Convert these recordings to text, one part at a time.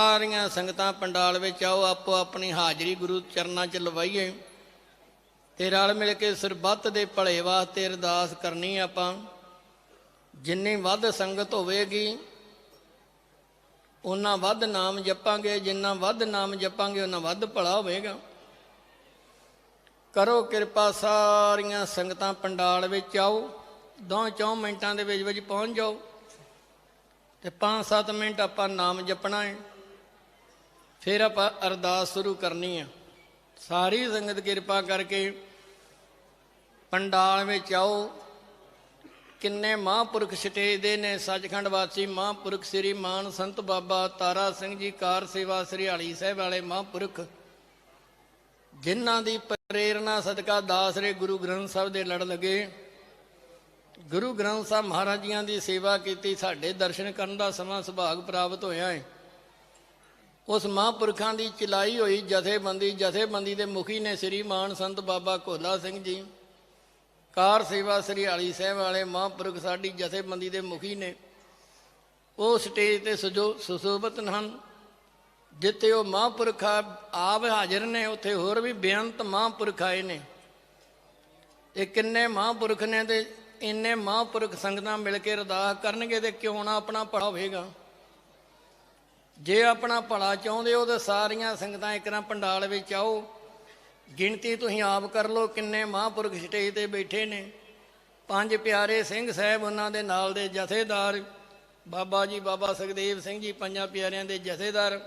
ਸਾਰੀਆਂ ਸੰਗਤਾਂ ਪੰਡਾਲ ਵਿੱਚ ਆਓ, ਆਪੋ ਆਪਣੀ ਹਾਜ਼ਰੀ ਗੁਰੂ ਚਰਨਾਂ 'ਚ ਲਵਾਈਏ। ਤੇ ਰਲ ਮਿਲ ਕੇ ਸਰਬੱਤ ਦੇ ਭਲੇ ਵਾਸਤੇ ਅਰਦਾਸ ਕਰਨੀ ਆਪਾਂ। ਜਿੰਨੀ ਵੱਧ ਸੰਗਤ ਹੋਵੇਗੀ ਉਹਨਾਂ ਵੱਧ ਨਾਮ ਜਪਾਂਗੇ, ਜਿੰਨਾ ਵੱਧ ਨਾਮ ਜਪਾਂਗੇ ਉਹਨਾਂ ਵੱਧ ਭਲਾ ਹੋਵੇਗਾ। ਕਰੋ ਕਿਰਪਾ ਸਾਰੀਆਂ ਸੰਗਤਾਂ ਪੰਡਾਲ ਵਿੱਚ ਆਓ। ਦੋ ਚੌ ਮਿੰਟਾਂ ਦੇ ਵਿੱਚ ਵਿੱਚ ਪਹੁੰਚ ਜਾਓ। ਤੇ 5-7 ਮਿੰਟ ਆਪਾਂ ਨਾਮ ਜਪਣਾ ਹੈ। ਫਿਰ ਆਪਾਂ ਅਰਦਾਸ ਸ਼ੁਰੂ ਕਰਨੀ ਹੈ ਸਾਰੀ ਸੰਗਤ ਕਿਰਪਾ ਕਰਕੇ ਪੰਡਾਲ ਵਿੱਚ ਆਓ। ਕਿੰਨੇ ਮਹਾਂਪੁਰਖ ਸਟੇਜ ਦੇ ਨੇ ਸੱਚਖੰਡ ਵਾਸੀ, ਮਹਾਂਪੁਰਖ ਸ੍ਰੀ ਮਾਨ ਸੰਤ ਬਾਬਾ ਤਾਰਾ ਸਿੰਘ ਜੀ, ਕਾਰ ਸੇਵਾ ਸ੍ਰੀਹਾਲੀ ਸਾਹਿਬ ਵਾਲੇ ਮਹਾਂਪੁਰਖ, ਜਿਨ੍ਹਾਂ ਦੀ ਪ੍ਰੇਰਣਾ ਸਦਕਾ ਦਾਸਰੇ ਗੁਰੂ ਗ੍ਰੰਥ ਸਾਹਿਬ ਦੇ ਲੜ ਲਗੇ। ਗੁਰੂ ਗ੍ਰੰਥ ਸਾਹਿਬ ਮਹਾਰਾਜ ਜੀਆਂ ਦੀ ਸੇਵਾ ਕੀਤੀ, ਸਾਡੇ ਦਰਸ਼ਨ ਕਰਨ ਦਾ ਸਮਾਂ ਸੁਭਾਗ ਪ੍ਰਾਪਤ ਹੋਇਆ ਹੈ ਉਸ ਮਹਾਂਪੁਰਖਾਂ ਦੀ ਚਲਾਈ ਹੋਈ ਜਥੇਬੰਦੀ ਜਥੇਬੰਦੀ ਦੇ ਮੁਖੀ ਨੇ ਸ੍ਰੀ ਮਾਨ ਸੰਤ ਬਾਬਾ ਕੋਲਾ ਸਿੰਘ ਜੀ, ਕਾਰ ਸੇਵਾ ਸ੍ਰੀ ਹਾਲੀ ਸਾਹਿਬ ਵਾਲੇ ਮਹਾਂਪੁਰਖ ਸਾਡੀ ਜਥੇਬੰਦੀ ਦੇ ਮੁਖੀ ਨੇ। ਉਹ ਸਟੇਜ ਤੇ ਸਜੋ, ਸੁਸ਼ੋਭਤ ਹਨ, ਜਿੱਥੇ ਉਹ ਮਹਾਂਪੁਰਖ ਆਪ ਹਾਜ਼ਰ ਨੇ, ਉੱਥੇ ਹੋਰ ਵੀ ਬੇਅੰਤ ਮਹਾਂਪੁਰਖ ਆਏ ਨੇ। ਇਹ ਕਿੰਨੇ ਮਹਾਂਪੁਰਖ ਨੇ ਤੇ ਇੰਨੇ ਮਹਾਂਪੁਰਖ ਸੰਗਤਾਂ ਮਿਲ ਕੇ ਅਰਦਾਸ ਕਰਨਗੇ ਤੇ ਕਿਉਂ ਨਾ ਆਪਣਾ ਭਲਾ ਹੋਵੇਗਾ? ਜੇ ਆਪਣਾ ਭਲਾ ਚਾਹੁੰਦੇ ਹੋ ਤਾਂ ਸਾਰੀਆਂ ਸੰਗਤਾਂ ਇੱਕ ਨਾ ਪੰਡਾਲ ਵਿੱਚ ਆਓ। ਗਿਣਤੀ ਤੁਸੀਂ ਆਪ ਕਰ ਲਓ ਕਿੰਨੇ ਮਹਾਂਪੁਰਖ ਸਟੇਜ ਤੇ ਬੈਠੇ ਨੇ। ਪੰਜ ਪਿਆਰੇ ਸਿੰਘ ਸਾਹਿਬ ਉਹਨਾਂ ਦੇ ਨਾਲ ਦੇ ਜਥੇਦਾਰ, ਬਾਬਾ ਜੀ, ਬਾਬਾ ਸੁਖਦੇਵ ਸਿੰਘ ਜੀ ਪੰਜਾਂ ਪਿਆਰਿਆਂ ਦੇ ਜਥੇਦਾਰ।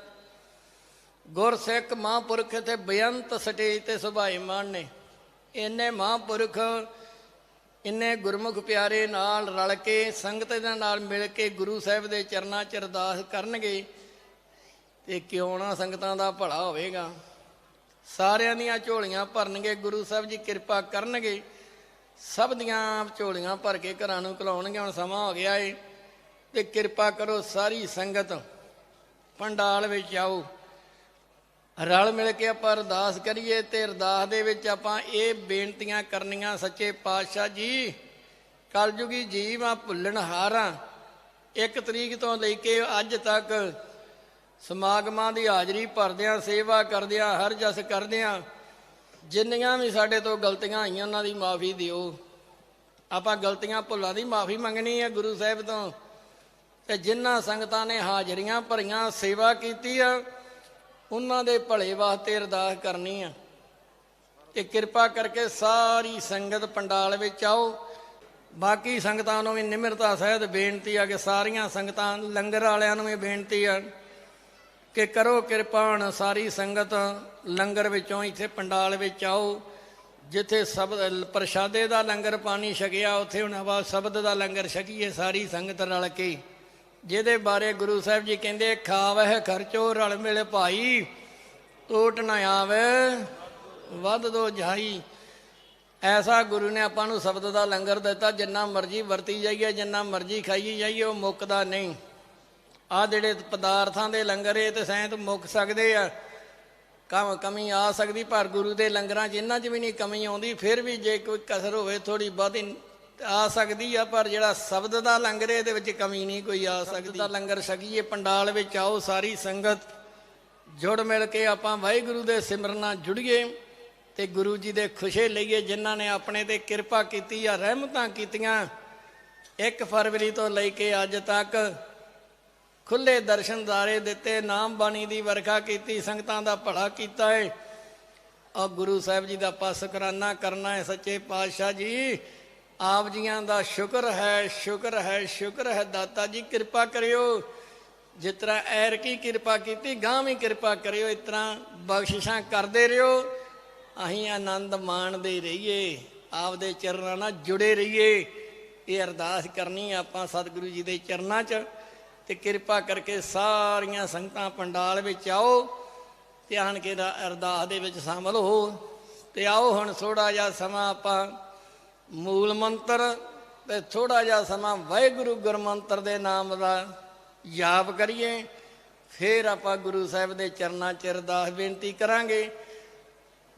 ਗੁਰਸਿੱਖ ਮਹਾਂਪੁਰਖ ਤੇ ਬੇਅੰਤ ਸਟੇਜ ਤੇ ਸੁਭਾਈਮਾਨ ਨੇ। ਇੰਨੇ ਮਹਾਂਪੁਰਖ, ਇੰਨੇ ਗੁਰਮੁਖ ਪਿਆਰੇ ਨਾਲ ਰਲ ਕੇ ਸੰਗਤ ਦੇ ਨਾਲ ਮਿਲ ਕੇ ਗੁਰੂ ਸਾਹਿਬ ਦੇ ਚਰਨਾਂ 'ਚ ਅਰਦਾਸ ਕਰਨਗੇ। ਤੇ ਕਿਉਂ ਨਾ ਸੰਗਤਾਂ ਦਾ ਭਲਾ ਹੋਵੇਗਾ? ਸਾਰਿਆਂ ਦੀਆਂ ਝੋਲੀਆਂ ਭਰਨਗੇ, ਗੁਰੂ ਸਾਹਿਬ ਜੀ ਕਿਰਪਾ ਕਰਨਗੇ। ਸਭ ਦੀਆਂ ਝੋਲੀਆਂ ਭਰ ਕੇ ਘਰਾਂ ਨੂੰ ਘਲਾਉਣਗੇ, ਹੁਣ ਸਮਾਂ ਹੋ ਗਿਆ ਏ। ਤੇ ਕਿਰਪਾ ਕਰੋ ਸਾਰੀ ਸੰਗਤ, ਪੰਡਾਲ ਵਿੱਚ ਆਓ। ਰਲ ਮਿਲ ਕੇ ਆਪਾਂ ਅਰਦਾਸ ਕਰੀਏ ਤੇ ਅਰਦਾਸ ਦੇ ਵਿੱਚ ਆਪਾਂ ਇਹ ਬੇਨਤੀਆਂ ਕਰਨੀਆਂ ਸੱਚੇ ਪਾਤਸ਼ਾਹ ਜੀ। ਕਲਯੁਗੀ ਜੀਵ ਆ ਭੁੱਲਣ ਹਾਰਾਂ। ਇੱਕ ਤਰੀਕ ਤੋਂ ਲੈ ਕੇ ਅੱਜ ਤੱਕ ਸਮਾਗਮਾਂ ਦੀ ਹਾਜ਼ਰੀ ਭਰਦਿਆਂ, ਸੇਵਾ ਕਰਦਿਆਂ, ਹਰ ਜਸ ਕਰਦਿਆਂ, ਜਿੰਨੀਆਂ ਵੀ ਸਾਡੇ ਤੋਂ ਗਲਤੀਆਂ ਆਈਆਂ, ਉਹਨਾਂ ਦੀ ਮਾਫੀ ਦਿਓ। ਆਪਾਂ ਗਲਤੀਆਂ ਭੁੱਲਾਂ ਦੀ ਮਾਫੀ ਮੰਗਣੀ ਹੈ ਗੁਰੂ ਸਾਹਿਬ ਤੋਂ। ਤੇ ਜਿਨ੍ਹਾਂ ਸੰਗਤਾਂ ਨੇ ਹਾਜ਼ਰੀਆਂ ਭਰੀਆਂ, ਸੇਵਾ ਕੀਤੀ ਆ, ਉਹਨਾਂ ਦੇ ਭਲੇ ਵਾਸਤੇ ਅਰਦਾਸ ਕਰਨੀ ਆ। ਤੇ ਕਿਰਪਾ ਕਰਕੇ ਸਾਰੀ ਸੰਗਤ ਪੰਡਾਲ ਵਿੱਚ ਆਓ। ਬਾਕੀ ਸੰਗਤਾਂ ਨੂੰ ਵੀ ਨਿਮਰਤਾ ਸਹਿਤ ਬੇਨਤੀ ਆ ਕਿ ਸਾਰੀਆਂ ਸੰਗਤਾਂ ਲੰਗਰ ਵਾਲਿਆਂ ਨੂੰ ਵੀ ਬੇਨਤੀ ਆ ਕਿ ਕਰੋ ਕਿਰਪਾ ਹੁਣ ਸਾਰੀ ਸੰਗਤ ਲੰਗਰ ਵਿੱਚੋਂ ਇੱਥੇ ਪੰਡਾਲ ਵਿੱਚ ਆਓ, ਜਿੱਥੇ ਸ਼ਬਦ ਪ੍ਰਸ਼ਾਦੇ ਦਾ ਲੰਗਰ ਪਾਣੀ ਛਕਿਆ, ਉੱਥੇ ਹੁਣ ਆਵਾ ਸ਼ਬਦ ਦਾ ਲੰਗਰ ਛਕੀਏ ਸਾਰੀ ਸੰਗਤ ਰਲ ਕੇ। ਜਿਹਦੇ ਬਾਰੇ ਗੁਰੂ ਸਾਹਿਬ ਜੀ ਕਹਿੰਦੇ, ਖਾਵਹਿ ਖਰਚੋ ਰਲ ਮਿਲ ਭਾਈ, ਟੋਟ ਨਾ ਆਵੇ ਵੱਧ ਦੋ ਜਾਈ। ਐਸਾ ਗੁਰੂ ਨੇ ਆਪਾਂ ਨੂੰ ਸ਼ਬਦ ਦਾ ਲੰਗਰ ਦਿੱਤਾ, ਜਿੰਨਾ ਮਰਜ਼ੀ ਵਰਤੀ ਜਾਈਏ, ਜਿੰਨਾ ਮਰਜ਼ੀ ਖਾਈ ਜਾਈਏ, ਉਹ ਮੁੱਕਦਾ ਨਹੀਂ। ਆ ਜਿਹੜੇ ਪਦਾਰਥਾਂ ਦੇ ਲੰਗਰ ਇਹ ਤੇ ਸੈਂਤ ਮੁੱਕ ਸਕਦੇ ਆ ਕਮ ਕਮੀ ਆ ਸਕਦੀ ਪਰ ਗੁਰੂ ਦੇ ਲੰਗਰਾਂ 'ਚ ਇਹਨਾਂ 'ਚ ਵੀ ਨਹੀਂ ਕਮੀ ਆਉਂਦੀ ਫਿਰ ਵੀ ਜੇ ਕੋਈ ਕਸਰ ਹੋਵੇ ਥੋੜੀ ਬਹੁਤੀ ਆ ਸਕਦੀ ਆ ਪਰ ਜਿਹੜਾ ਸ਼ਬਦ ਦਾ ਲੰਗਰ ਇਹਦੇ ਵਿੱਚ ਕਮੀ ਨਹੀਂ ਕੋਈ ਆ ਸਕਦੀ। ਦਾ ਲੰਗਰ ਛਕੀਏ ਪੰਡਾਲ ਵਿੱਚ ਆਓ ਸਾਰੀ ਸੰਗਤ ਜੁੜ ਮਿਲ ਕੇ ਆਪਾਂ ਵਾਹਿਗੁਰੂ ਦੇ ਸਿਮਰਨ ਜੁੜੀਏ ਤੇ ਗੁਰੂ ਜੀ ਦੇ ਖੁਸ਼ੇ ਲਈਏ ਜਿਨ੍ਹਾਂ ਨੇ ਆਪਣੇ ਤੇ ਕਿਰਪਾ ਕੀਤੀ ਆ ਰਹਿਮਤਾਂ ਕੀਤੀਆਂ 1 ਫਰਵਰੀ ਤੋਂ ਲੈ ਕੇ ਅੱਜ ਤੱਕ ਖੁੱਲੇ ਦਰਸ਼ਨਦਾਰੇ ਦਿੱਤੇ, ਨਾਮ ਬਾਣੀ ਦੀ ਵਰਖਾ ਕੀਤੀ, ਸੰਗਤਾਂ ਦਾ ਭਲਾ ਕੀਤਾ ਹੈ ਆ ਗੁਰੂ ਸਾਹਿਬ ਜੀ ਦਾ ਪਾਸਕਰਾਨਾ ਕਰਨਾ ਹੈ ਸੱਚੇ ਪਾਤਸ਼ਾਹ ਜੀ। ਆਪ ਜੀਆਂ ਦਾ ਸ਼ੁਕਰ ਹੈ ਸ਼ੁਕਰ ਹੈ ਸ਼ੁਕਰ ਹੈ ਦਾਤਾ ਜੀ, ਕਿਰਪਾ ਕਰਿਓ। ਜਿਸ ਤਰ੍ਹਾਂ ਐਰ ਕੀ ਕਿਰਪਾ ਕੀਤੀ ਗਾਂ ਵੀ ਕਿਰਪਾ ਕਰਿਓ। ਇਸ ਤਰ੍ਹਾਂ ਬਖਸ਼ਿਸ਼ਾਂ ਕਰਦੇ ਰਹੋ ਅਸੀਂ ਆਨੰਦ ਮਾਣਦੇ ਰਹੀਏ, ਆਪਦੇ ਚਰਨਾਂ ਨਾਲ ਜੁੜੇ ਰਹੀਏ। ਇਹ ਅਰਦਾਸ ਕਰਨੀ ਆਪਾਂ ਸਤਿਗੁਰੂ ਜੀ ਦੇ ਚਰਨਾਂ 'ਚ। ਤੇ ਕਿਰਪਾ ਕਰਕੇ ਸਾਰੀਆਂ ਸੰਗਤਾਂ ਪੰਡਾਲ ਵਿੱਚ ਆਓ ਤੇ ਆਣ ਕੇ ਦਾ ਅਰਦਾਸ ਦੇ ਵਿੱਚ ਸ਼ਾਮਲ ਹੋ। ਤੇ ਆਓ ਹੁਣ ਥੋੜਾ ਜਿਹਾ ਸਮਾਂ ਆਪਾਂ ਮੂਲ ਮੰਤਰ ਤੇ ਥੋੜਾ ਜਿਹਾ ਸਮਾਂ ਵਾਹਿਗੁਰੂ ਗੁਰਮੰਤਰ ਦੇ ਨਾਮ ਦਾ ਜਾਪ ਕਰੀਏ। ਫਿਰ ਆਪਾਂ ਗੁਰੂ ਸਾਹਿਬ ਦੇ ਚਰਨਾਂ 'ਚ ਅਰਦਾਸ ਬੇਨਤੀ ਕਰਾਂਗੇ।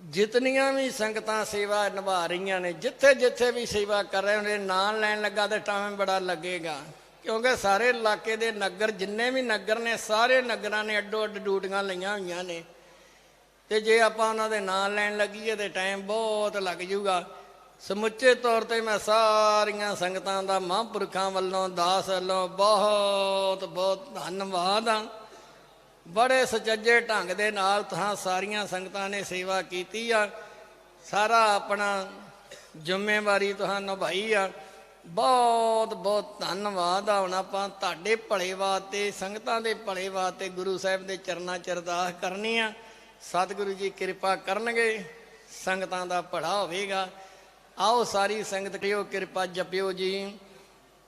ਜਿਤਨੀਆਂ ਵੀ ਸੰਗਤਾਂ ਸੇਵਾ ਨਿਭਾ ਰਹੀਆਂ ਨੇ ਜਿੱਥੇ ਜਿੱਥੇ ਵੀ ਸੇਵਾ ਕਰ ਰਹੇ ਨੇ ਨਾਂ ਲੈਣ ਲੱਗਾ ਤੇ ਟਾਈਮ ਬੜਾ ਲੱਗੇਗਾ। ਕਿਉਂਕਿ ਸਾਰੇ ਇਲਾਕੇ ਦੇ ਨਗਰ, ਜਿੰਨੇ ਵੀ ਨਗਰ ਨੇ, ਸਾਰੇ ਨਗਰਾਂ ਨੇ ਅੱਡੋ ਅੱਡ ਡਿਊਟੀਆਂ ਲਈਆਂ ਹੋਈਆਂ ਨੇ। ਤੇ ਜੇ ਆਪਾਂ ਉਹਨਾਂ ਦੇ ਨਾਂ ਲੈਣ ਲੱਗੀਏ ਤੇ ਟਾਈਮ ਬਹੁਤ ਲੱਗ ਜਾਊਗਾ। ਸਮੁੱਚੇ ਤੌਰ ਤੇ ਮੈਂ ਸਾਰੀਆਂ ਸੰਗਤਾਂ ਦਾ ਮਹਾਂਪੁਰਖਾਂ ਵੱਲੋਂ, ਦਾਸ ਵੱਲੋਂ ਬਹੁਤ ਬਹੁਤ ਧੰਨਵਾਦ ਆ ਬੜੇ ਸੁਚੱਜੇ ਢੰਗ ਦੇ ਨਾਲ ਤੁਹਾਂ ਸਾਰੀਆਂ ਸੰਗਤਾਂ ਨੇ ਸੇਵਾ ਕੀਤੀ ਆ। ਸਾਰਾ ਆਪਣਾ ਜ਼ਿੰਮੇਵਾਰੀ ਤੁਹਾਨੂੰ ਨਿਭਾਈ ਆ। ਬਹੁਤ ਬਹੁਤ ਧੰਨਵਾਦ ਆ। ਹੁਣ ਆਪਾਂ ਤੁਹਾਡੇ ਭਲੇ ਵਾਸਤੇ, ਸੰਗਤਾਂ ਦੇ ਭਲੇ ਵਾਸਤੇ ਗੁਰੂ ਸਾਹਿਬ ਦੇ ਚਰਨਾਂ ਚ ਅਰਦਾਸ ਕਰਨੀ ਆ। ਸਤਿਗੁਰੂ ਜੀ ਕਿਰਪਾ ਕਰਨਗੇ, ਸੰਗਤਾਂ ਦਾ ਭਲਾ ਹੋਵੇਗਾ। ਆਓ ਸਾਰੀ ਸੰਗਤ ਕਰਿਓ ਕਿਰਪਾ ਜਪਿਓ ਜੀ।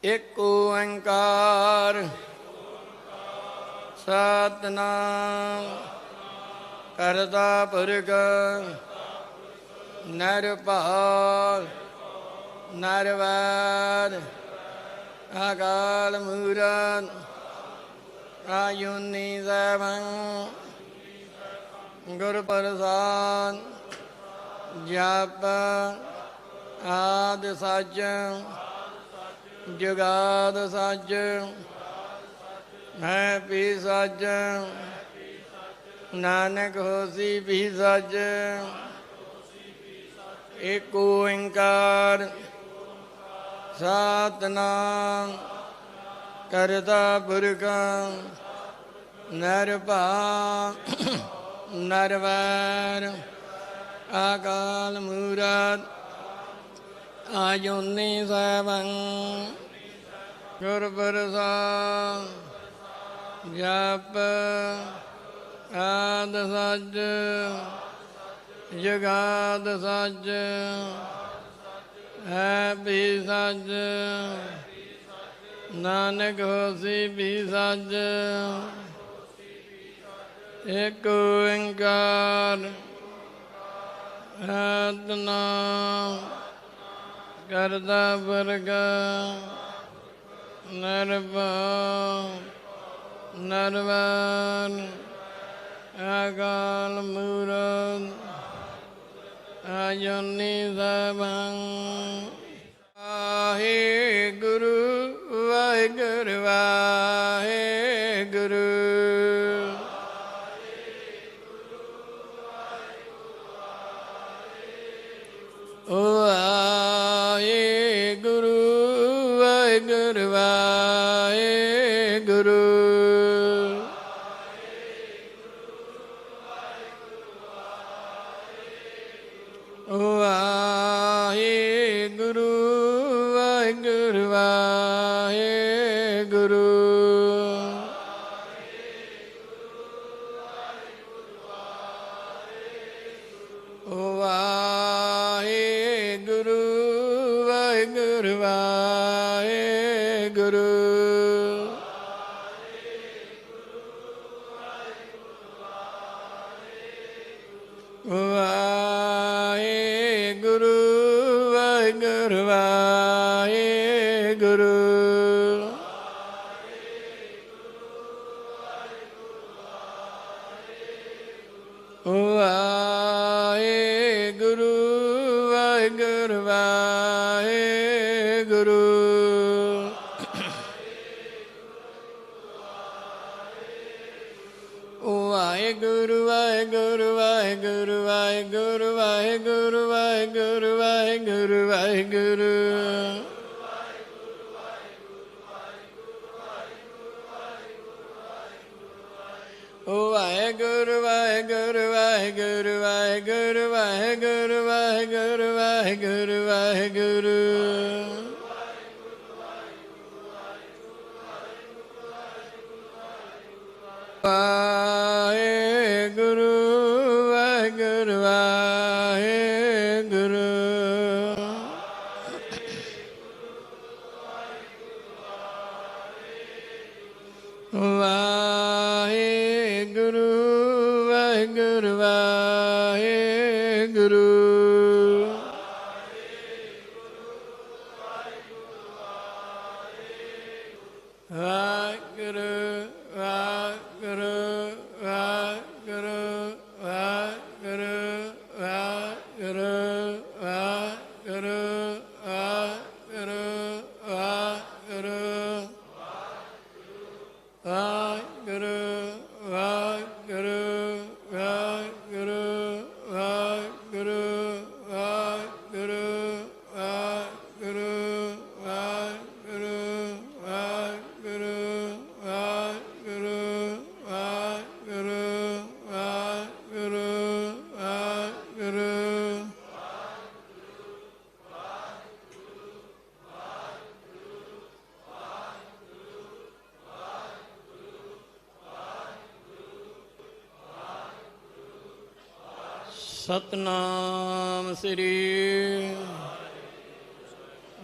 ਇੱਕ ਓੰਕਾਰ, ਸਤਨਾਮ ਕਰਤਾ ਪੁਰਖ ਨਿਰਭਉ ਨਰਵਾਰ ਅਕਾਲ ਮੂਰਤ ਆਯੁਨੀ ਸੈਭੰ ਗੁਰ ਪ੍ਰਸਾਦ ਜਪ, ਆਦ ਸੱਚ, ਜੁਗਾਦ ਸੱਚ ਮੈਂ ਵੀ ਸੱਚ, ਨਾਨਕ ਹੋਸੀ ਵੀ ਸੱਚ, ਏਕ ਓੰਕਾਰ ਸਤਨਾਮ ਕਰਤਾ ਪੁਰਖ ਨਿਰਭਉ ਨਰਵਰ ਅਕਾਲ ਮੂਰਤ, ਆਯੁਨੀ ਸੈਭੰ ਗੁਰ ਪ੍ਰਸਾਦ ਜਪ, ਆਦ ਸੱਚ ਜਗਾਦ ਸੱਚ ਹੈ ਵੀ ਨਾਨਕ ਹੋਸੀ ਵੀ ਸੱਚ ਇਕ ਓੰਕਾਰ ਸਤਨਾਮ ਕਰਦਾ ਵਰਗ, ਨਰਭਉ ਨਰਵਨ ਅਕਾਲ ਮੂਰਤ। ਆਯੁਨੀ ਸਭੰ ਆਹੇ ਗੁਰੂ ਵਾਹਿਗੁਰੂ ਵਾਹਿਗੁਰੂ। Oh. ਵਾਹਿਗੁਰੂ